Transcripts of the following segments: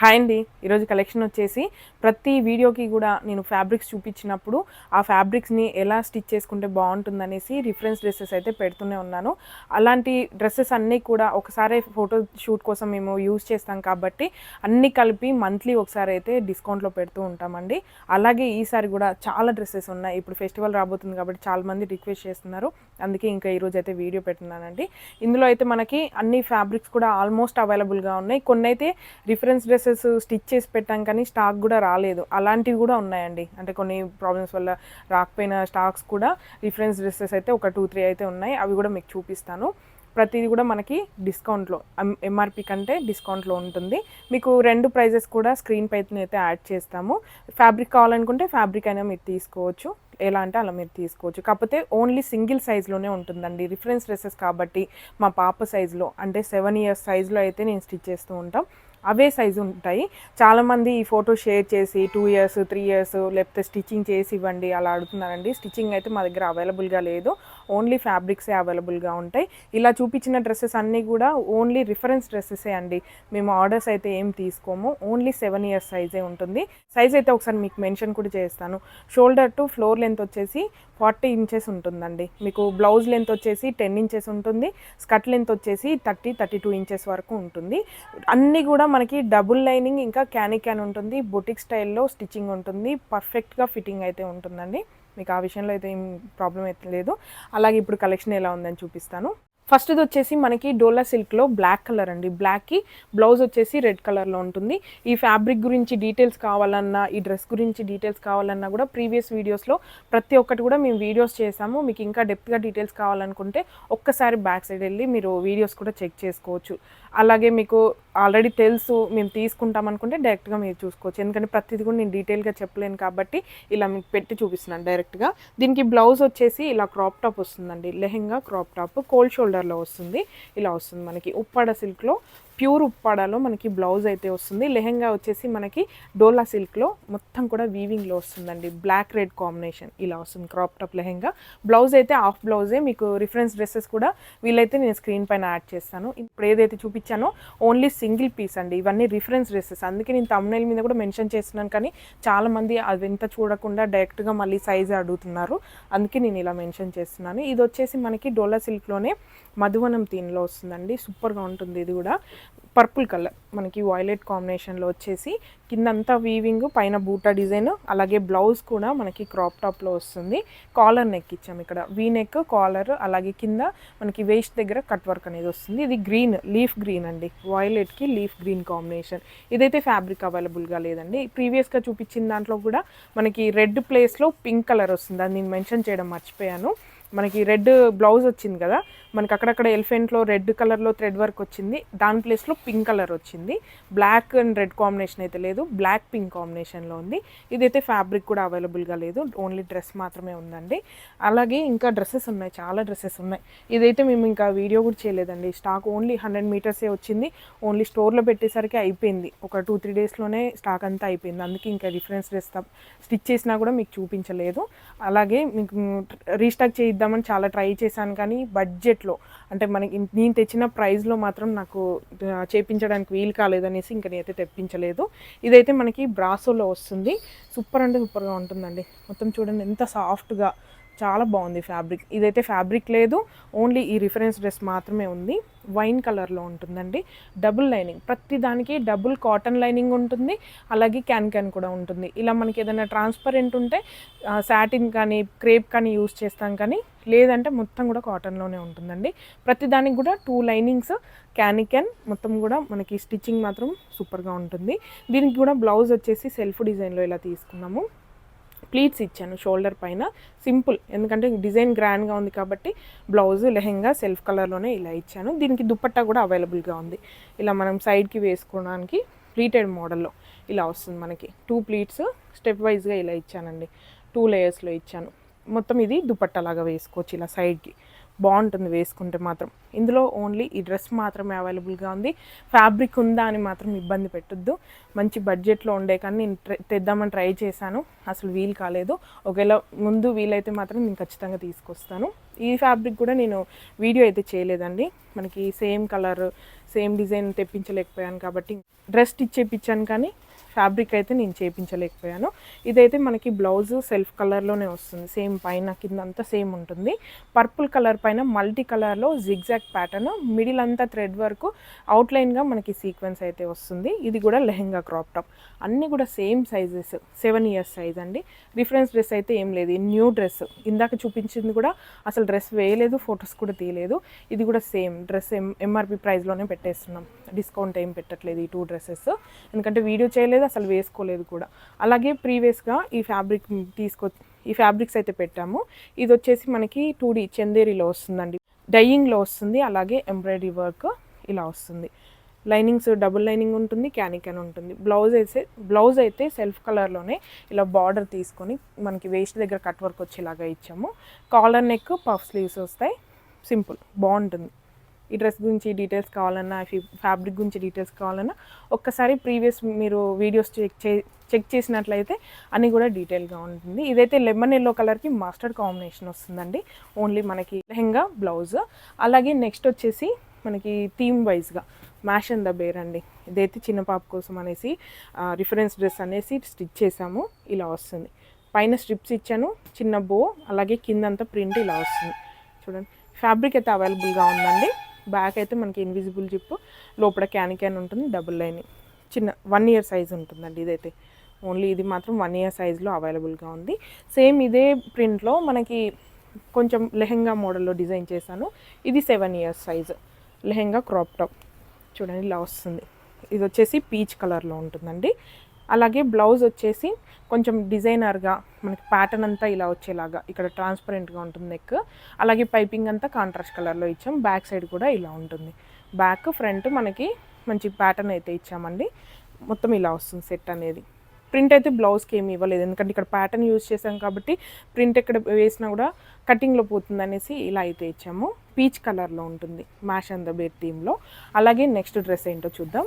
Hi అండి. ఈరోజు collection వచ్చేసి ప్రతి వీడియోకి కూడా నేను ఫ్యాబ్రిక్స్ చూపించినప్పుడు ఆ ఫ్యాబ్రిక్స్ని ఎలా స్టిచ్ చేసుకుంటే బాగుంటుందనేసి రిఫరెన్స్ డ్రెస్సెస్ అయితే పెడుతూనే ఉన్నాను. అలాంటి డ్రెస్సెస్ అన్నీ కూడా ఒకసారి ఫోటో షూట్ కోసం మేము యూజ్ చేస్తాం కాబట్టి అన్నీ కలిపి మంత్లీ ఒకసారి అయితే డిస్కౌంట్లో పెడుతూ ఉంటామండి. అలాగే ఈసారి కూడా చాలా డ్రెస్సెస్ ఉన్నాయి. ఇప్పుడు ఫెస్టివల్ రాబోతుంది కాబట్టి చాలామంది రిక్వెస్ట్ చేస్తున్నారు. అందుకే ఇంకా ఈరోజు అయితే వీడియో పెడుతున్నానండి. ఇందులో అయితే మనకి అన్ని ఫ్యాబ్రిక్స్ కూడా ఆల్మోస్ట్ అవైలబుల్గా ఉన్నాయి. కొన్ని అయితే రిఫరెన్స్ డ్రెస్సెస్ స్టిచ్ చేసి పెట్టాం కానీ స్టాక్ కూడా రాలేదు. అలాంటివి కూడా ఉన్నాయండి. అంటే కొన్ని ప్రాబ్లమ్స్ వల్ల రాకపోయిన స్టాక్స్ కూడా రిఫరెన్స్ డ్రెస్సెస్ అయితే ఒక టూ త్రీ అయితే ఉన్నాయి. అవి కూడా మీకు చూపిస్తాను. ప్రతిదీ కూడా మనకి డిస్కౌంట్లో ఎంఆర్పి కంటే డిస్కౌంట్లో ఉంటుంది. మీకు రెండు ప్రైజెస్ కూడా స్క్రీన్ పైన అయితే యాడ్ చేస్తాము. ఫ్యాబ్రిక్ కావాలనుకుంటే ఫ్యాబ్రిక్ అయినా మీరు తీసుకోవచ్చు. ఎలా అంటే అలా మీరు తీసుకోవచ్చు. కాకపోతే ఓన్లీ సింగిల్ సైజ్లోనే ఉంటుందండి. రిఫరెన్స్ డ్రెస్సెస్ కాబట్టి మా పాప సైజులో అంటే సెవెన్ ఇయర్స్ సైజులో అయితే నేను స్టిచ్ చేస్తూ ఉంటాం. అవే సైజు ఉంటాయి. చాలామంది ఈ ఫోటో షేర్ చేసి టూ ఇయర్స్ త్రీ ఇయర్స్ లేకపోతే స్టిచ్చింగ్ చేసి ఇవ్వండి అలా అడుగుతున్నారండి. స్టిచ్చింగ్ అయితే మా దగ్గర అవైలబుల్గా లేదు. ఓన్లీ ఫ్యాబ్రిక్సే అవైలబుల్గా ఉంటాయి. ఇలా చూపించిన డ్రెస్సెస్ అన్నీ కూడా ఓన్లీ రిఫరెన్స్ డ్రెస్సెసే అండి. మేము ఆర్డర్స్ అయితే ఏం తీసుకోము. ఓన్లీ సెవెన్ ఇయర్స్ సైజే ఉంటుంది. సైజ్ అయితే ఒకసారి మీకు మెన్షన్ కూడా చేస్తాను. షోల్డర్ టు ఫ్లోర్ లెంత్ వచ్చేసి ఫార్టీ ఇంచెస్ ఉంటుందండి. మీకు బ్లౌజ్ లెంత్ వచ్చేసి టెన్ ఇంచెస్ ఉంటుంది. స్కర్ట్ లెంత్ వచ్చేసి థర్టీ థర్టీ టూ ఇంచెస్ వరకు ఉంటుంది. అన్నీ కూడా మనకి డబుల్ లైనింగ్ ఇంకా క్యానీ క్యాన్ ఉంటుంది. బొటిక్ స్టైల్లో స్టిచ్చింగ్ ఉంటుంది. పర్ఫెక్ట్గా ఫిట్టింగ్ అయితే ఉంటుందండి. మీకు ఆ విషయంలో అయితే ఏం ప్రాబ్లం అయితే లేదు. అలాగే ఇప్పుడు కలెక్షన్ ఎలా ఉందని చూపిస్తాను. ఫస్ట్ది వచ్చేసి మనకి డోలా సిల్క్లో బ్లాక్ కలర్ అండి. బ్లాక్కి బ్లౌజ్ వచ్చేసి రెడ్ కలర్లో ఉంటుంది. ఈ ఫ్యాబ్రిక్ గురించి డీటెయిల్స్ కావాలన్నా ఈ డ్రెస్ గురించి డీటెయిల్స్ కావాలన్నా కూడా ప్రీవియస్ వీడియోస్లో ప్రతి ఒక్కటి కూడా మేము వీడియోస్ చేసాము మీకు ఇంకా డెప్త్గా డీటెయిల్స్ కావాలనుకుంటే ఒక్కసారి బ్యాక్ సైడ్ వెళ్ళి మీరు వీడియోస్ కూడా చెక్ చేసుకోవచ్చు. అలాగే మీకు ఆల్రెడీ తెలుసు మేము తీసుకుంటాం అనుకుంటే డైరెక్ట్గా మీరు చూసుకోవచ్చు. ఎందుకంటే ప్రతిదీ కూడా నేను డీటెయిల్గా చెప్పలేను కాబట్టి ఇలా మీకు పెట్టి చూపిస్తున్నాను డైరెక్ట్గా. దీనికి బ్లౌజ్ వచ్చేసి ఇలా క్రాప్ టాప్ వస్తుందండి. లెహెంగా క్రాప్ టాప్ కోల్డ్ షోల్డర్లో వస్తుంది. ఇలా వస్తుంది మనకి. ఉప్పాడ సిల్క్లో ప్యూర్ ఉప్పాడలో మనకి బ్లౌజ్ అయితే వస్తుంది. లెహెంగా వచ్చేసి మనకి డోలా సిల్క్లో మొత్తం కూడా వీవింగ్లో వస్తుందండి. బ్లాక్ రెడ్ కాంబినేషన్ ఇలా వస్తుంది క్రాప్ టాప్ లెహెంగా. బ్లౌజ్ అయితే హాఫ్ బ్లౌజే. మీకు రిఫరెన్స్ డ్రెస్సెస్ కూడా వీలైతే నేను స్క్రీన్ పైన యాడ్ చేస్తాను. ఇప్పుడు ఏదైతే చూపించానో ఓన్లీ సింగిల్ పీస్ అండి. ఇవన్నీ రిఫరెన్స్ డ్రెస్సెస్ అందుకే నేను తమ్నైల్ మీద కూడా మెన్షన్ చేస్తున్నాను కానీ చాలామంది అది ఎంత చూడకుండా డైరెక్ట్గా మళ్ళీ సైజ్ అడుగుతున్నారు. అందుకే నేను ఇలా మెన్షన్ చేస్తున్నాను. ఇది వచ్చేసి మనకి డోలా సిల్క్లోనే మధువనం తీన్లో వస్తుందండి. సూపర్గా ఉంటుంది ఇది కూడా. పర్పుల్ కలర్ మనకి వైలెట్ కాంబినేషన్లో వచ్చేసి కిందంతా వీవింగ్ పైన బూటా డిజైన్ అలాగే బ్లౌజ్ కూడా మనకి క్రాప్ టాప్లో వస్తుంది. కాలర్ నెక్ ఇచ్చాం ఇక్కడ. వీ నెక్ కాలర్ అలాగే కింద మనకి వేస్ట్ దగ్గర కట్ వర్క్ అనేది వస్తుంది. ఇది గ్రీన్ లీఫ్ గ్రీన్ అండి. వాయిలెట్కి లీఫ్ గ్రీన్ కాంబినేషన్ ఇదైతే ఫ్యాబ్రిక్ అవైలబుల్గా లేదండి. ప్రీవియస్గా చూపించిన దాంట్లో కూడా మనకి రెడ్ ప్లేస్లో పింక్ కలర్ వస్తుంది. అది నేను మెన్షన్ చేయడం మర్చిపోయాను. మనకి రెడ్ బ్లౌజ్ వచ్చింది కదా మనకి అక్కడక్కడ ఎలిఫెంట్లో రెడ్ కలర్లో థ్రెడ్ వర్క్ వచ్చింది. దాని ప్లేస్లో పింక్ కలర్ వచ్చింది. బ్లాక్ అండ్ రెడ్ కాంబినేషన్ అయితే లేదు. బ్లాక్ పింక్ కాంబినేషన్లో ఉంది. ఇదైతే ఫ్యాబ్రిక్ కూడా అవైలబుల్గా లేదు. ఓన్లీ డ్రెస్ మాత్రమే ఉందండి. అలాగే ఇంకా డ్రెస్సెస్ ఉన్నాయి. చాలా డ్రెస్సెస్ ఉన్నాయి. ఇదైతే మేము ఇంకా వీడియో కూడా చేయలేదండి. స్టాక్ ఓన్లీ హండ్రెడ్ మీటర్సే వచ్చింది. ఓన్లీ స్టోర్లో పెట్టేసరికి అయిపోయింది. ఒక టూ త్రీ డేస్లోనే స్టాక్ అంతా అయిపోయింది. అందుకే ఇంకా రిఫరెన్స్ డ్రెస్ స్టిచ్ చేసినా కూడా మీకు చూపించలేదు. అలాగే మీకు రీస్టాక్ చేయిద్దామని చాలా ట్రై చేశాను కానీ బడ్జెట్ బడ్జెట్లో అంటే మనకి నేను తెచ్చిన ప్రైస్లో మాత్రం నాకు చేపించడానికి వీలు కాలేదనేసి ఇంకా నేనైతే తెప్పించలేదు. ఇదైతే మనకి బ్రాసోలో వస్తుంది. సూపర్ అంటే సూపర్గా ఉంటుందండి. మొత్తం చూడండి ఎంత సాఫ్ట్గా చాలా బాగుంది ఫ్యాబ్రిక్. ఇదైతే ఫ్యాబ్రిక్ లేదు ఓన్లీ ఈ రిఫరెన్స్ డ్రెస్ మాత్రమే ఉంది. వైన్ కలర్లో ఉంటుందండి. Double lining. ప్రతి దానికి డబుల్ కాటన్ లైనింగ్ ఉంటుంది అలాగే క్యాన్ క్యాన్ కూడా ఉంటుంది. ఇలా మనకి ఏదైనా ట్రాన్స్పరెంట్ ఉంటే సాటిన్ కానీ క్రేప్ కానీ యూస్ చేస్తాం కానీ లేదంటే మొత్తం కూడా కాటన్లోనే ఉంటుందండి. ప్రతి దానికి కూడా టూ లైనింగ్స్ క్యాన్ క్యాన్ మొత్తం కూడా మనకి స్టిచ్చింగ్ మాత్రం సూపర్గా ఉంటుంది. దీనికి కూడా బ్లౌజ్ వచ్చేసి సెల్ఫ్ డిజైన్లో ఇలా తీసుకున్నాము. ప్లీట్స్ ఇచ్చాను షోల్డర్ పైన. సింపుల్. ఎందుకంటే డిజైన్ గ్రాండ్గా ఉంది కాబట్టి బ్లౌజ్ లెహెంగా సెల్ఫ్ కలర్లోనే ఇలా ఇచ్చాను. దీనికి దుపట్టా కూడా అవైలబుల్గా ఉంది. ఇలా మనం సైడ్కి వేసుకోవడానికి ప్లీటెడ్ మోడల్లో ఇలా వస్తుంది మనకి. టూ ప్లీట్స్ స్టెప్ వైజ్గా ఇలా ఇచ్చానండి. టూ లేయర్స్లో ఇచ్చాను. మొత్తం ఇది దుపట్టా లాగా వేసుకోవచ్చు ఇలా సైడ్కి. బాగుంటుంది వేసుకుంటే మాత్రం. ఇందులో ఓన్లీ ఈ డ్రెస్ మాత్రమే అవైలబుల్గా ఉంది. ఫ్యాబ్రిక్ ఉందా అని మాత్రం ఇబ్బంది పెట్టొద్దు. మంచి బడ్జెట్లో ఉండే కానీ నేను ట్రై- తెద్దామని ట్రై చేశాను. అసలు వీలు కాలేదు. ఒకవేళ ముందు వీలైతే మాత్రం నేను ఖచ్చితంగా తీసుకొస్తాను. ఈ ఫ్యాబ్రిక్ కూడా నేను వీడియో అయితే చేయలేదండి. మనకి సేమ్ కలర్ సేమ్ డిజైన్ తెప్పించలేకపోయాను కాబట్టి. డ్రెస్ స్టిచ్ చేయించాను కానీ ఫ్యాబ్రిక్ అయితే నేను చేయించలేకపోయాను ఇదైతే మనకి బ్లౌజ్ సెల్ఫ్ కలర్లోనే వస్తుంది. సేమ్ పైన కింద అంతా సేమ్ ఉంటుంది. పర్పుల్ కలర్ పైన మల్టీ కలర్లో జిగ్జాగ్ ప్యాటర్న్. మిడిల్ అంతా థ్రెడ్ వరకు అవుట్లైన్గా మనకి సీక్వెన్స్ అయితే వస్తుంది. ఇది కూడా లెహెంగా క్రాప్ టాప్. అన్నీ కూడా same sizes. Seven years size అండి. రిఫరెన్స్ డ్రెస్ అయితే ఏం లేదు. New dress. ఇందాక చూపించింది కూడా అసలు డ్రెస్ వేయలేదు ఫొటోస్ కూడా తీయలేదు. ఇది కూడా సేమ్ డ్రెస్ ఎం ఎంఆర్పి ప్రైస్లోనే పెట్టేస్తున్నాం. డిస్కౌంట్ ఏం పెట్టట్లేదు ఈ టూ డ్రెస్సెస్. ఎందుకంటే వీడియో చేయలేదు. అసలు వేసుకోలేదు కూడా. అలాగే ప్రీవియస్గా ఈ ఫ్యాబ్రిక్ తీసుకొచ్చి ఈ ఫ్యాబ్రిక్స్ అయితే పెట్టాము. ఇది వచ్చేసి మనకి టూ డీ చందేరిలో వస్తుందండి. డైయింగ్లో వస్తుంది అలాగే ఎంబ్రాయిడరీ వర్క్ ఇలా వస్తుంది. లైనింగ్స్ డబుల్ లైనింగ్ ఉంటుంది క్యానికన్ ఉంటుంది. బ్లౌజ్ అయితే బ్లౌజ్ అయితే సెల్ఫ్ కలర్లోనే ఇలా బార్డర్ తీసుకొని మనకి వేస్ట్ దగ్గర కట్ వర్క్ వచ్చేలాగా ఇచ్చాము. కాలర్ నెక్ పఫ్ స్లీవ్స్ వస్తాయి. సింపుల్ బాగుంటుంది. ఈ డ్రెస్ గురించి డీటెయిల్స్ కావాలన్నా ఫ్యాబ్రిక్ గురించి డీటెయిల్స్ కావాలన్నా ఒక్కసారి ప్రీవియస్ మీరు వీడియోస్ చెక్ చే చెక్ చేసినట్లయితే అన్ని కూడా డీటెయిల్గా ఉంటుంది. ఇదైతే లెమన్ ఎల్లో కలర్కి మాస్టర్డ్ కాంబినేషన్ వస్తుందండి. ఓన్లీ మనకి లెహెంగా బ్లౌజ్ అలాగే నెక్స్ట్ వచ్చేసి మనకి థీమ్ వైజ్గా మ్యాష్ అండ్ ద బేర్ అండి. ఇదైతే చిన్న పాప కోసం అనేసి రిఫరెన్స్ డ్రెస్ అనేసి స్టిచ్ చేసాము ఇలా వస్తుంది. పైన స్ట్రిప్స్ ఇచ్చాను చిన్న బో అలాగే కిందంతా ప్రింట్ ఇలా వస్తుంది. చూడండి ఫ్యాబ్రిక్ అయితే అవైలబుల్గా ఉందండి. బ్యాక్ అయితే మనకి ఇన్విజిబుల్ జిప్ లోపల క్యాన్ క్యాన్ ఉంటుంది డబుల్ లైన్ చిన్న వన్ ఇయర్ సైజ్ ఉంటుందండి ఇదైతే. ఓన్లీ ఇది మాత్రం వన్ ఇయర్ సైజ్లో అవైలబుల్గా ఉంది. సేమ్ ఇదే ప్రింట్లో మనకి కొంచెం లెహెంగా మోడల్లో డిజైన్ చేశాను. ఇది seven years size lehenga crop top చూడండి ఇలా వస్తుంది. ఇది వచ్చేసి పీచ్ కలర్లో ఉంటుందండి. అలాగే బ్లౌజ్ వచ్చేసి కొంచెం డిజైనర్గా మనకి ప్యాటర్న్ అంతా ఇలా వచ్చేలాగా ఇక్కడ ట్రాన్స్పరెంట్గా ఉంటుంది నెక్ అలాగే పైపింగ్ అంతా కాంట్రాస్ట్ కలర్లో ఇచ్చాం. బ్యాక్ సైడ్ కూడా ఇలా ఉంటుంది. బ్యాక్ ఫ్రంట్ మనకి మంచి ప్యాటర్న్ అయితే ఇచ్చామండి. మొత్తం ఇలా వస్తుంది సెట్ అనేది. ప్రింట్ అయితే బ్లౌజ్కి ఏమి ఇవ్వలేదు. ఎందుకంటే ఇక్కడ ప్యాటర్న్ యూజ్ చేసాం కాబట్టి ప్రింట్ ఎక్కడ వేసినా కూడా కటింగ్లో పోతుంది అనేసి ఇలా అయితే ఇచ్చాము. పీచ్ కలర్లో ఉంటుంది. మ్యాష్ అండ్ ద బేర్ థీమ్లో అలాగే నెక్స్ట్ డ్రెస్ ఏంటో చూద్దాం.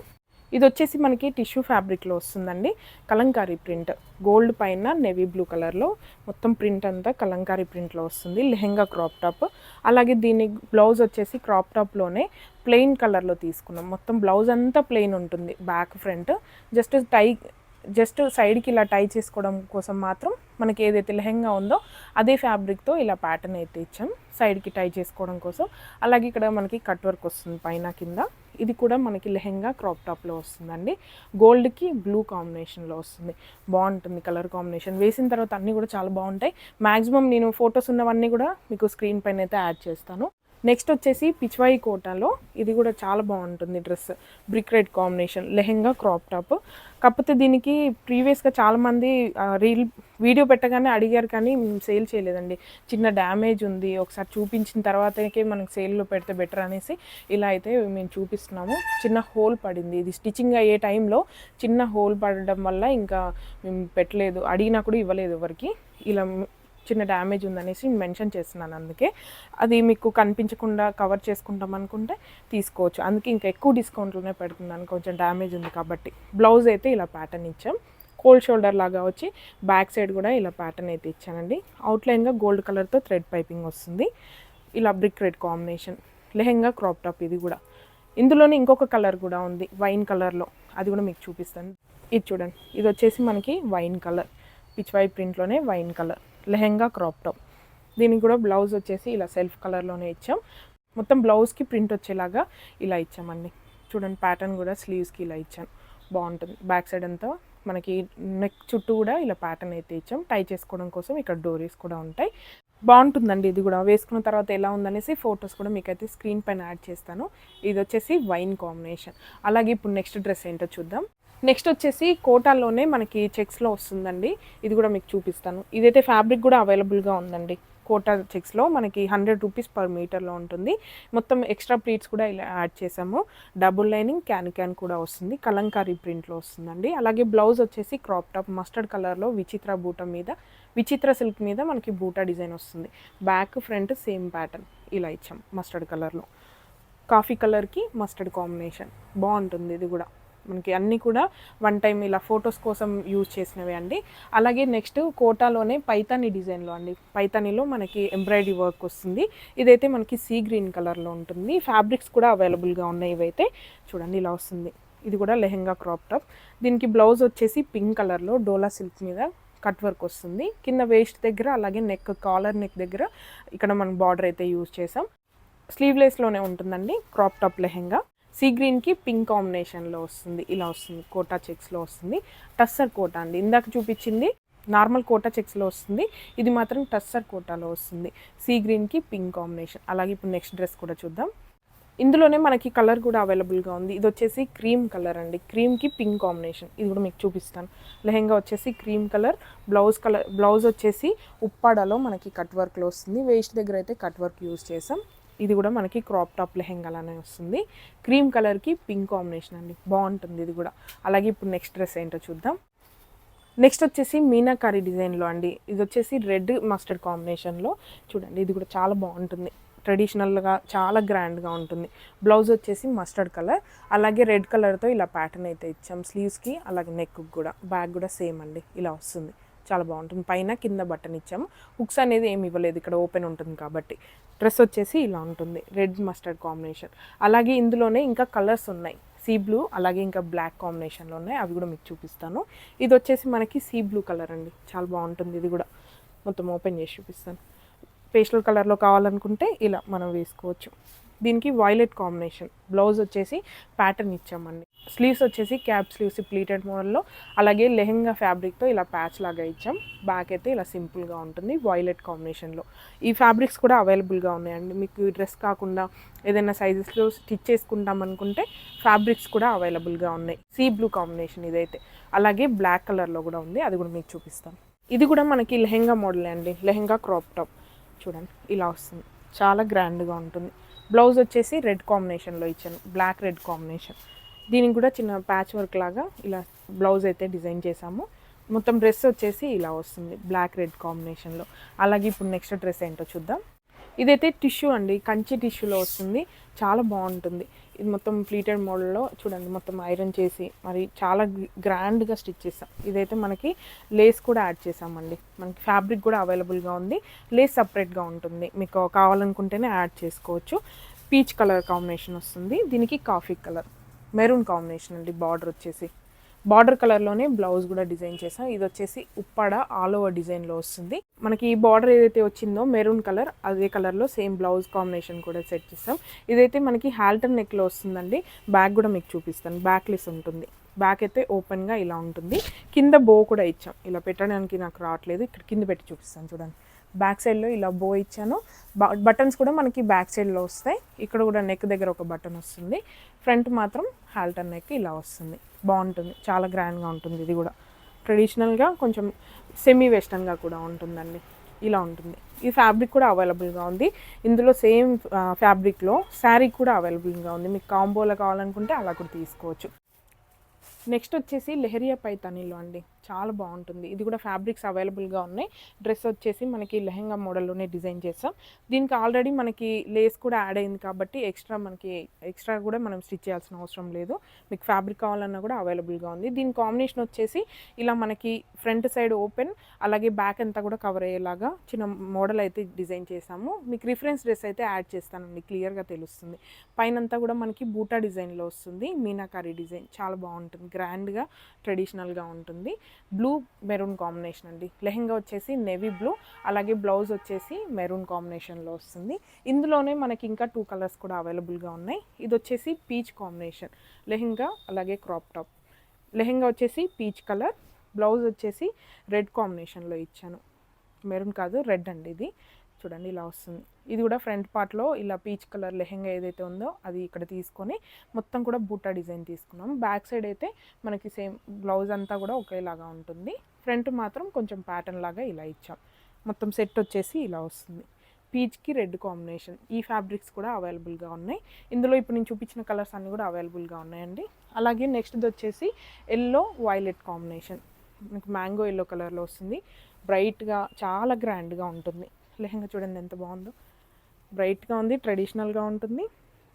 ఇది వచ్చేసి మనకి టిష్యూ ఫ్యాబ్రిక్లో వస్తుందండి. కలంకారీ ప్రింట్. గోల్డ్ పైన నెవీ బ్లూ కలర్లో మొత్తం ప్రింట్ అంతా కలంకారీ ప్రింట్లో వస్తుంది. Lehenga crop top. అలాగే దీని బ్లౌజ్ వచ్చేసి క్రాప్ టాప్లోనే ప్లెయిన్ కలర్లో తీసుకున్నాం. మొత్తం బ్లౌజ్ అంతా ప్లెయిన్ ఉంటుంది. Back front. Just tie just సైడ్కి ఇలా టై చేసుకోవడం కోసం మాత్రం మనకి ఏదైతే లెహెంగా ఉందో అదే ఫ్యాబ్రిక్తో ఇలా ప్యాటర్న్ అయితే ఇచ్చాం. సైడ్కి టై చేసుకోవడం కోసం. అలాగే ఇక్కడ మనకి కట్ వర్క్ వస్తుంది పైన కింద. ఇది కూడా మనకి లెహెంగా క్రాప్ టాప్లో వస్తుందండి. గోల్డ్కి బ్లూ కాంబినేషన్లో వస్తుంది. బాగుంటుంది కలర్ కాంబినేషన్. వేసిన తర్వాత అన్నీ కూడా చాలా బాగుంటాయి. మ్యాక్సిమం నేను ఫొటోస్ ఉన్నవన్నీ కూడా మీకు స్క్రీన్ పైన అయితే యాడ్ చేస్తాను. నెక్స్ట్ వచ్చేసి పిచ్వాయి కోటాలో ఇది కూడా చాలా బాగుంటుంది dress. Brick red combination lehenga crop top కాకపోతే దీనికి ప్రీవియస్గా చాలామంది రీల్ వీడియో పెట్టగానే అడిగారు కానీ సేల్ చేయలేదండి. చిన్న డ్యామేజ్ ఉంది ఒకసారి చూపించిన తర్వాతకే మనకు సేల్లో పెడితే బెటర్ అనేసి ఇలా అయితే మేము చూపిస్తున్నాము. చిన్న హోల్ పడింది. ఇది స్టిచ్చింగ్ అయ్యే టైంలో చిన్న హోల్ పడడం వల్ల ఇంకా మేము పెట్టలేదు. అడిగినా కూడా ఇవ్వలేదు ఎవరికి. ఇలా చిన్న డ్యామేజ్ ఉందనేసి మెన్షన్ చేస్తున్నాను అందుకే. అది మీకు కనిపించకుండా కవర్ చేసుకుంటాం అనుకుంటే తీసుకోవచ్చు. అందుకే ఇంకా ఎక్కువ డిస్కౌంట్లోనే పెడుతున్నాను. కొంచెం డ్యామేజ్ ఉంది కాబట్టి. బ్లౌజ్ అయితే ఇలా ప్యాటర్న్ ఇచ్చాం. కోల్డ్ షోల్డర్ లాగా వచ్చి బ్యాక్ సైడ్ కూడా ఇలా ప్యాటర్న్ అయితే ఇచ్చానండి. అవుట్లైన్గా గోల్డ్ కలర్తో థ్రెడ్ పైపింగ్ వస్తుంది. ఇలా brick red combination lehenga crop top ఇది కూడా. ఇందులోనే ఇంకొక కలర్ కూడా ఉంది. వైన్ కలర్లో అది కూడా మీకు చూపిస్తాను. ఇది చూడండి. ఇది వచ్చేసి మనకి wine colour pitch why ప్రింట్లోనే wine colour lehenga crop top దీనికి కూడా బ్లౌజ్ వచ్చేసి ఇలా సెల్ఫ్ కలర్లోనే ఇచ్చాం. మొత్తం బ్లౌజ్కి ప్రింట్ వచ్చేలాగా ఇలా ఇచ్చామండి చూడండి ప్యాటర్న్ కూడా స్లీవ్స్కి ఇలా ఇచ్చాను బాగుంటుంది. బ్యాక్ సైడ్ అంతా మనకి నెక్ చుట్టూ కూడా ఇలా ప్యాటర్న్ అయితే ఇచ్చాం. టై చేసుకోవడం కోసం ఇక్కడ డోరీస్ కూడా ఉంటాయి. బాగుంటుందండి ఇది కూడా. వేసుకున్న తర్వాత ఎలా ఉందనేసి ఫొటోస్ కూడా మీకైతే స్క్రీన్ పైన యాడ్ చేస్తాను. ఇది వచ్చేసి వైన్ కాంబినేషన్. అలాగే ఇప్పుడు నెక్స్ట్ డ్రెస్ ఏంటో చూద్దాం. నెక్స్ట్ వచ్చేసి కోటాలోనే మనకి చెక్స్లో వస్తుందండి. ఇది కూడా మీకు చూపిస్తాను. ఇదైతే ఫ్యాబ్రిక్ కూడా అవైలబుల్గా ఉందండి. కోటా చెక్స్లో మనకి హండ్రెడ్ రూపీస్ పర్ మీటర్లో ఉంటుంది. మొత్తం ఎక్స్ట్రా ప్లీట్స్ కూడా ఇలా యాడ్ చేసాము డబుల్ లైనింగ్ క్యాన్ క్యాన్ కూడా వస్తుంది. కలంకారీ ప్రింట్లో వస్తుందండి. అలాగే బ్లౌజ్ వచ్చేసి క్రాప్ టాప్ మస్టర్డ్ కలర్లో విచిత్ర బూట మీద విచిత్ర సిల్క్ మీద మనకి బూటా డిజైన్ వస్తుంది. బ్యాక్ ఫ్రంట్ సేమ్ ప్యాటర్న్ ఇలా ఇచ్చాం మస్టర్డ్ కలర్లో. కాఫీ కలర్కి మస్టర్డ్ కాంబినేషన్. బాగుంటుంది ఇది కూడా. మనకి అన్నీ కూడా వన్ టైం ఇలా ఫొటోస్ కోసం యూజ్ చేసినవి అండి. అలాగే నెక్స్ట్ కోటాలోనే పైతాని డిజైన్లో అండి. పైతానిలో మనకి ఎంబ్రాయిడరీ వర్క్ వస్తుంది. ఇదైతే మనకి సీ గ్రీన్ కలర్లో ఉంటుంది. ఫ్యాబ్రిక్స్ కూడా అవైలబుల్గా ఉన్నాయి ఇవైతే. చూడండి ఇలా వస్తుంది. ఇది కూడా లెహెంగా క్రాప్ టాప్ దీనికి బ్లౌజ్ వచ్చేసి పింక్ కలర్లో డోలా సిల్క్ మీద కట్ వర్క్ వస్తుంది. కింద వేస్ట్ దగ్గర అలాగే నెక్ కాలర్ నెక్ దగ్గర ఇక్కడ మనం బార్డర్ అయితే యూజ్ చేసాం. స్లీవ్లెస్లోనే ఉంటుందండి. Crop top lehenga. సీ గ్రీన్కి పింక్ కాంబినేషన్లో వస్తుంది ఇలా వస్తుంది కోటా చెక్స్లో వస్తుంది. టస్సర్ కోటా అండి. ఇందాక చూపించింది నార్మల్ కోటా చెక్స్లో వస్తుంది. ఇది మాత్రం టస్సర్ కోటాలో వస్తుంది. సీ గ్రీన్కి పింక్ కాంబినేషన్. అలాగే ఇప్పుడు నెక్స్ట్ డ్రెస్ కూడా చూద్దాం. ఇందులోనే మనకి కలర్ కూడా అవైలబుల్గా ఉంది. ఇది వచ్చేసి క్రీమ్ కలర్ అండి. క్రీమ్కి పింక్ కాంబినేషన్. ఇది కూడా మీకు చూపిస్తాను. లెహెంగా వచ్చేసి cream colour blouse colour blouse వచ్చేసి ఉప్పాడలో మనకి కట్ వర్క్లో వస్తుంది. వేస్ట్ దగ్గర అయితే కట్ వర్క్ యూజ్ చేసాం. ఇది కూడా మనకి క్రాప్ టాప్ లెహెంగాలానే వస్తుంది. క్రీమ్ కలర్కి పింక్ కాంబినేషన్ అండి. బాగుంటుంది ఇది కూడా. అలాగే ఇప్పుడు నెక్స్ట్ డ్రెస్ ఏంటో చూద్దాం. నెక్స్ట్ వచ్చేసి మీనాకారి డిజైన్లో అండి. ఇది వచ్చేసి రెడ్ మస్టర్డ్ కాంబినేషన్లో చూడండి ఇది కూడా చాలా బాగుంటుంది. ట్రెడిషనల్గా చాలా గ్రాండ్గా ఉంటుంది. బ్లౌజ్ వచ్చేసి మస్టర్డ్ కలర్ అలాగే రెడ్ కలర్తో ఇలా ప్యాటర్న్ అయితే ఇచ్చాం. స్లీవ్స్కి అలాగే నెక్ కూడా. బ్యాగ్ కూడా సేమ్ అండి. ఇలా వస్తుంది. చాలా బాగుంటుంది. పైన కింద బటన్ ఇచ్చాము. హుక్స్ అనేది ఏమి ఇవ్వలేదు. ఇక్కడ ఓపెన్ ఉంటుంది కాబట్టి. డ్రెస్ వచ్చేసి ఇలా ఉంటుంది. Red mustard combination. అలాగే ఇందులోనే ఇంకా కలర్స్ ఉన్నాయి. సీ బ్లూ అలాగే ఇంకా బ్లాక్ కాంబినేషన్లో ఉన్నాయి. అవి కూడా మీకు చూపిస్తాను. ఇది వచ్చేసి మనకి సీ బ్లూ కలర్ అండి. చాలా బాగుంటుంది. ఇది కూడా మొత్తం ఓపెన్ చేసి చూపిస్తాను. పేస్టల్ కలర్లో కావాలనుకుంటే ఇలా మనం వేసుకోవచ్చు. దీనికి వైలెట్ కాంబినేషన్ బ్లౌజ్ వచ్చేసి ప్యాటర్న్ ఇచ్చామండి. స్లీవ్స్ వచ్చేసి క్యాప్ స్లీవ్స్ ప్లీటెడ్ మోడల్లో అలాగే లెహెంగా ఫ్యాబ్రిక్తో ఇలా ప్యాచ్ లాగా ఇచ్చాం. బ్యాక్ అయితే ఇలా సింపుల్గా ఉంటుంది వైలెట్ కాంబినేషన్లో ఈ ఫ్యాబ్రిక్స్ కూడా అవైలబుల్గా ఉన్నాయండి. మీకు డ్రెస్ కాకుండా ఏదైనా సైజెస్లో స్టిచ్ చేసుకుంటాం అనుకుంటే ఫ్యాబ్రిక్స్ కూడా అవైలబుల్గా ఉన్నాయి. సీ బ్లూ కాంబినేషన్ ఇదైతే. అలాగే బ్లాక్ కలర్లో కూడా ఉంది. అది కూడా మీకు చూపిస్తాను. ఇది కూడా మనకి లెహెంగా మోడల్ అండి. లెహెంగా క్రాప్ టాప్ చూడండి ఇలా వస్తుంది. చాలా గ్రాండ్గా ఉంటుంది. బ్లౌజ్ వచ్చేసి రెడ్ కాంబినేషన్లో ఇచ్చాను. Black red combination. దీనికి కూడా చిన్న ప్యాచ్ వర్క్ లాగా ఇలా బ్లౌజ్ అయితే డిజైన్ చేసాము మొత్తం డ్రెస్ వచ్చేసి ఇలా వస్తుంది. బ్లాక్ రెడ్ కాంబినేషన్లో. అలాగే ఇప్పుడు నెక్స్ట్ డ్రెస్ ఏంటో చూద్దాం. ఇదైతే టిష్యూ అండి కంచి టిష్యూలో వస్తుంది. చాలా బాగుంటుంది. ఇది మొత్తం ప్లీటెడ్ మోడల్లో చూడండి మొత్తం ఐరన్ చేసి మరి చాలా గ్రాండ్గా స్టిచ్ చేసాం. ఇదైతే మనకి లేస్ కూడా యాడ్ చేసామండి. మనకి ఫ్యాబ్రిక్ కూడా అవైలబుల్గా ఉంది. లేస్ సపరేట్గా ఉంటుంది. మీకు కావాలనుకుంటేనే యాడ్ చేసుకోవచ్చు. పీచ్ కలర్ కాంబినేషన్ వస్తుంది. దీనికి కాఫీ కలర్. మెరూన్ కాంబినేషన్ అండి బార్డర్ వచ్చేసి. బార్డర్ కలర్లోనే బ్లౌజ్ కూడా డిజైన్ చేసాం ఇది వచ్చేసి ఉప్పాడ ఆల్ ఓవర్ డిజైన్లో వస్తుంది. మనకి ఈ బార్డర్ ఏదైతే వచ్చిందో మెరూన్ కలర్ అదే కలర్లో సేమ్ బ్లౌజ్ కాంబినేషన్ కూడా సెట్ చేస్తాం ఇదైతే మనకి హాల్టన్ నెక్లో వస్తుందండి. బ్యాక్ కూడా మీకు చూపిస్తాను. బ్యాక్ లెస్ ఉంటుంది. బ్యాక్ అయితే ఓపెన్గా ఇలా ఉంటుంది. కింద బో కూడా ఇచ్చాం. ఇలా పెట్టడానికి నాకు రావట్లేదు. ఇక్కడ కింద పెట్టి చూపిస్తాను. చూడండి. బ్యాక్ సైడ్లో ఇలా బో ఇచ్చాను. బటన్స్ కూడా మనకి బ్యాక్ సైడ్లో వస్తాయి. ఇక్కడ కూడా నెక్ దగ్గర ఒక బటన్ వస్తుంది. ఫ్రంట్ మాత్రం హాల్టన్ నెక్ ఇలా వస్తుంది. బాగుంటుంది. చాలా గ్రాండ్గా ఉంటుంది ఇది కూడా. ట్రెడిషనల్గా కొంచెం సెమీ వెస్టర్న్గా కూడా ఉంటుందండి. ఇలా ఉంటుంది. ఈ ఫ్యాబ్రిక్ కూడా అవైలబుల్గా ఉంది. ఇందులో సేమ్ ఫ్యాబ్రిక్లో శారీ కూడా అవైలబుల్గా ఉంది. మీకు కాంబోలో కావాలనుకుంటే అలా కూడా తీసుకోవచ్చు. నెక్స్ట్ వచ్చేసి లెహరియా పైతానీలో అండి. చాలా బాగుంటుంది. ఇది కూడా ఫ్యాబ్రిక్స్ అవైలబుల్గా ఉన్నాయి. డ్రెస్ వచ్చేసి మనకి లెహంగా మోడల్లోనే డిజైన్ చేస్తాం దీనికి ఆల్రెడీ మనకి లేస్ కూడా యాడ్ అయింది కాబట్టి ఎక్స్ట్రా మనకి ఎక్స్ట్రా కూడా మనం స్టిచ్ చేయాల్సిన అవసరం లేదు. మీకు ఫ్యాబ్రిక్ కావాలన్నా కూడా అవైలబుల్గా ఉంది. దీని కాంబినేషన్ వచ్చేసి ఇలా మనకి ఫ్రంట్ సైడ్ ఓపెన్ అలాగే బ్యాక్ అంతా కూడా కవర్ అయ్యేలాగా చిన్న మోడల్ అయితే డిజైన్ చేసాము. మీకు రిఫరెన్స్ డ్రెస్ అయితే యాడ్ చేస్తానండి. క్లియర్గా తెలుస్తుంది. పైనంతా కూడా మనకి బూటా డిజైన్లో వస్తుంది. మీనాకారి డిజైన్ చాలా బాగుంటుంది. గ్రాండ్గా ట్రెడిషనల్గా ఉంటుంది. బ్లూ మెరూన్ కాంబినేషన్ అండి. లెహెంగా వచ్చేసి నెవీ బ్లూ అలాగే బ్లౌజ్ వచ్చేసి మెరూన్ కాంబినేషన్లో వస్తుంది. ఇందులోనే మనకి ఇంకా టూ కలర్స్ కూడా అవైలబుల్గా ఉన్నాయి. ఇది వచ్చేసి పీచ్ కాంబినేషన్ లెహెంగా అలాగే క్రాప్ టాప్. లెహెంగా వచ్చేసి పీచ్ కలర్ బ్లౌజ్ వచ్చేసి రెడ్ కాంబినేషన్లో ఇచ్చాను. మెరూన్ కాదు రెడ్ అండి ఇది. చూడండి ఇలా వస్తుంది. ఇది కూడా ఫ్రంట్ పార్ట్లో ఇలా పీచ్ కలర్ లెహెంగా ఏదైతే ఉందో అది ఇక్కడ తీసుకొని మొత్తం కూడా బూటా డిజైన్ తీసుకున్నాం. బ్యాక్ సైడ్ అయితే మనకి సేమ్ బ్లౌజ్ అంతా కూడా ఒకేలాగా ఉంటుంది. ఫ్రంట్ మాత్రం కొంచెం ప్యాటర్న్ లాగా ఇలా ఇచ్చాం. మొత్తం సెట్ వచ్చేసి ఇలా వస్తుంది. పీచ్కి రెడ్ కాంబినేషన్. ఈ ఫ్యాబ్రిక్స్ కూడా అవైలబుల్గా ఉన్నాయి. ఇందులో ఇప్పుడు నేను చూపించిన కలర్స్ అన్నీ కూడా అవైలబుల్గా ఉన్నాయండి. అలాగే నెక్స్ట్ది వచ్చేసి ఎల్లో వైలెట్ కాంబినేషన్. మనకి మ్యాంగో ఎల్లో కలర్లో వస్తుంది. బ్రైట్గా చాలా గ్రాండ్గా ఉంటుంది. లెహంగా చూడండి ఎంత బాగుందో. బ్రైట్గా ఉంది ట్రెడిషనల్గా ఉంటుంది.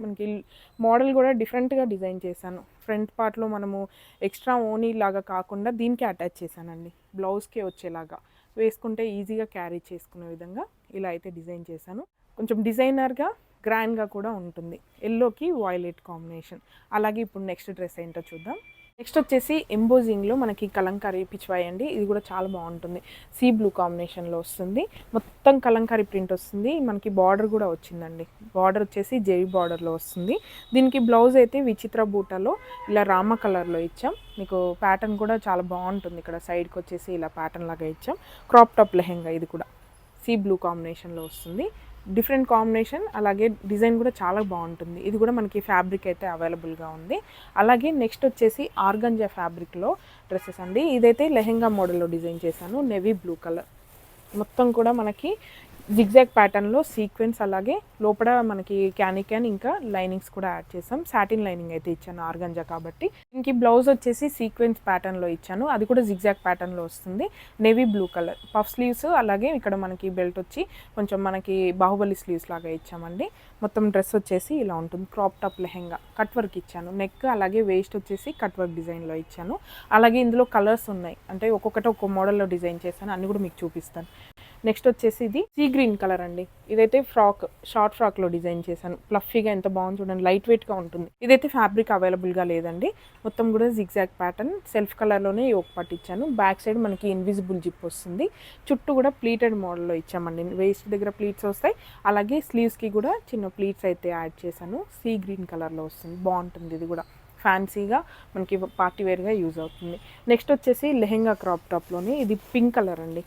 మనకి మోడల్ కూడా డిఫరెంట్గా డిజైన్ చేశాను. ఫ్రంట్ పార్ట్లో మనము ఎక్స్ట్రా ఓనీ లాగా కాకుండా దీనికి అటాచ్ చేశానండి. బ్లౌజ్కే వచ్చేలాగా. వేసుకుంటే ఈజీగా క్యారీ చేసుకునే విధంగా ఇలా అయితే డిజైన్ చేశాను. కొంచెం డిజైనర్గా గ్రాండ్గా కూడా ఉంటుంది. ఎల్లోకి వాయిలెట్ కాంబినేషన్ అలాగే ఇప్పుడు నెక్స్ట్ డ్రెస్ ఏంటో చూద్దాం. నెక్స్ట్ వచ్చేసి ఎంబోజింగ్లో మనకి కలంకారీ పిచ్చివాయండి. అండి ఇది కూడా చాలా బాగుంటుంది. సీ బ్లూ కాంబినేషన్లో వస్తుంది. మొత్తం కలంకారీ ప్రింట్ వస్తుంది. మనకి బార్డర్ కూడా వచ్చిందండి. బార్డర్ వచ్చేసి జెరీ బార్డర్లో వస్తుంది. దీనికి బ్లౌజ్ అయితే విచిత్ర బూటలో ఇలా రామ కలర్లో ఇచ్చాం. మీకు ప్యాటర్న్ కూడా చాలా బాగుంటుంది. ఇక్కడ సైడ్కి వచ్చేసి ఇలా ప్యాటర్న్ లాగా ఇచ్చాం. క్రాప్ టాప్ లెహెంగా ఇది కూడా. సీ బ్లూ కాంబినేషన్లో వస్తుంది. డిఫరెంట్ కాంబినేషన్ అలాగే డిజైన్ కూడా చాలా బాగుంటుంది. ఇది కూడా మనకి ఫ్యాబ్రిక్ అయితే అవైలబుల్గా ఉంది. అలాగే నెక్స్ట్ వచ్చేసి ఆర్గంజా ఫ్యాబ్రిక్లో డ్రెస్సెస్ అండి. ఇదైతే లెహెంగా మోడల్లో డిజైన్ చేశాను నెవీ బ్లూ కలర్. మొత్తం కూడా మనకి జిగ్జాగ్ ప్యాటర్న్లో సీక్వెన్స్ అలాగే లోపల మనకి క్యానీ క్యాన్ ఇంకా లైనింగ్స్ కూడా యాడ్ చేసాం. సాటిన్ లైనింగ్ అయితే ఇచ్చాను ఆర్గంజా కాబట్టి. ఇంక బ్లౌజ్ వచ్చేసి సీక్వెన్స్ ప్యాటర్న్లో ఇచ్చాను. అది కూడా జిగ్జాగ్ ప్యాటర్న్లో వస్తుంది. Navy blue colour puff sleeves అలాగే ఇక్కడ మనకి బెల్ట్ వచ్చి కొంచెం మనకి బాహుబలి స్లీవ్స్ లాగా ఇచ్చామండి. మొత్తం డ్రెస్ వచ్చేసి ఇలా ఉంటుంది. Crop top lehenga cut work ఇచ్చాను. నెక్ అలాగే వేస్ట్ వచ్చేసి కట్ వర్క్ డిజైన్లో ఇచ్చాను. అలాగే ఇందులో కలర్స్ ఉన్నాయి. అంటే ఒక్కొక్కటి ఒక్కొక్క మోడల్లో డిజైన్ చేశాను. అన్ని కూడా మీకు చూపిస్తాను. నెక్స్ట్ వచ్చేసి ఇది సీ గ్రీన్ కలర్ అండి. ఇదైతే ఫ్రాక్ షార్ట్ ఫ్రాక్లో డిజైన్ చేశాను. ఫ్లఫీగా ఎంత బాగుంది చూడండి లైట్ వెయిట్గా ఉంటుంది. ఇదైతే ఫ్యాబ్రిక్ అవైలబుల్గా లేదండి. మొత్తం కూడా జిగ్జాగ్ ప్యాటర్న్. సెల్ఫ్ కలర్లోనే యోక్ పట్టించాను బ్యాక్ సైడ్ మనకి ఇన్విజిబుల్ జిప్ వస్తుంది. చుట్టూ కూడా ప్లీటెడ్ మోడల్లో ఇచ్చామండి. వేస్ట్ దగ్గర ప్లీట్స్ వస్తాయి. అలాగే స్లీవ్స్కి కూడా చిన్న ప్లీట్స్ అయితే యాడ్ చేశాను. సీ గ్రీన్ కలర్లో వస్తుంది. బాగుంటుంది ఇది కూడా. ఫ్యాన్సీగా మనకి పార్టీ వేర్గా యూజ్ అవుతుంది. నెక్స్ట్ వచ్చేసి లెహెంగా క్రాప్ టాప్లోని ఇది పింక్ కలర్ అండి.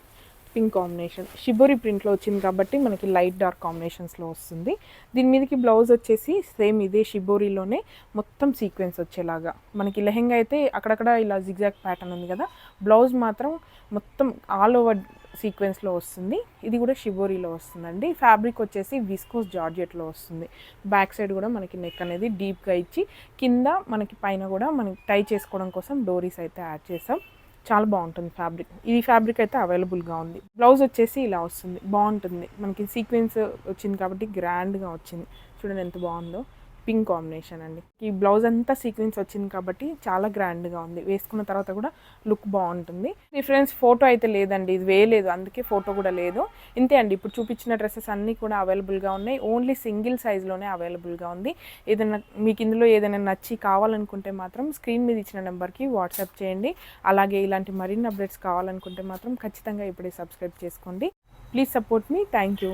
Pink combination. షిబోరి ప్రింట్లో వచ్చింది కాబట్టి మనకి లైట్ డార్క్ కాంబినేషన్స్లో వస్తుంది. దీని మీదకి బ్లౌజ్ వచ్చేసి సేమ్ ఇదే షిబోరిలోనే మొత్తం సీక్వెన్స్ వచ్చేలాగా. మనకి లెహెంగా అయితే అక్కడక్కడ ఇలా జిగ్జాగ్ ప్యాటర్న్ ఉంది కదా బ్లౌజ్ మాత్రం మొత్తం ఆల్ ఓవర్ సీక్వెన్స్లో వస్తుంది. ఇది కూడా షిబోరీలో వస్తుందండి. ఫ్యాబ్రిక్ వచ్చేసి విస్కోస్ జార్జెట్లో వస్తుంది. బ్యాక్ సైడ్ కూడా మనకి నెక్ అనేది డీప్గా ఇచ్చి కింద మనకి పైన కూడా మనకి టై చేసుకోవడం కోసం డోరీస్ అయితే యాడ్ చేసాం. చాలా బాగుంటుంది ఫ్యాబ్రిక్. ఈ ఫ్యాబ్రిక్ అయితే అవైలబుల్గా ఉంది. బ్లౌజ్ వచ్చేసి ఇలా వస్తుంది. బాగుంటుంది. మనకి సీక్వెన్స్ వచ్చింది కాబట్టి గ్రాండ్గా వచ్చింది. చూడండి ఎంత బాగుందో. పింక్ కాంబినేషన్ అండి. ఈ బ్లౌజ్ అంతా సీక్వెన్స్ వచ్చింది కాబట్టి చాలా గ్రాండ్గా ఉంది. వేసుకున్న తర్వాత కూడా లుక్ బాగుంటుంది. డిఫరెన్స్ ఫోటో అయితే లేదండి. ఇది వేయలేదు. అందుకే ఫోటో కూడా లేదు. ఇంతే అండి. ఇప్పుడు చూపించిన డ్రెస్సెస్ అన్నీ కూడా అవైలబుల్గా ఉన్నాయి. ఓన్లీ సింగిల్ సైజ్లోనే అవైలబుల్గా ఉంది. ఏదైనా మీకు ఇందులో ఏదైనా నచ్చి కావాలనుకుంటే మాత్రం స్క్రీన్ మీద ఇచ్చిన నెంబర్కి వాట్సాప్ చేయండి. అలాగే ఇలాంటి మరిన్ని అప్డేట్స్ కావాలనుకుంటే మాత్రం ఖచ్చితంగా ఇప్పుడే సబ్స్క్రైబ్ చేసుకోండి. Please support me. Thank you.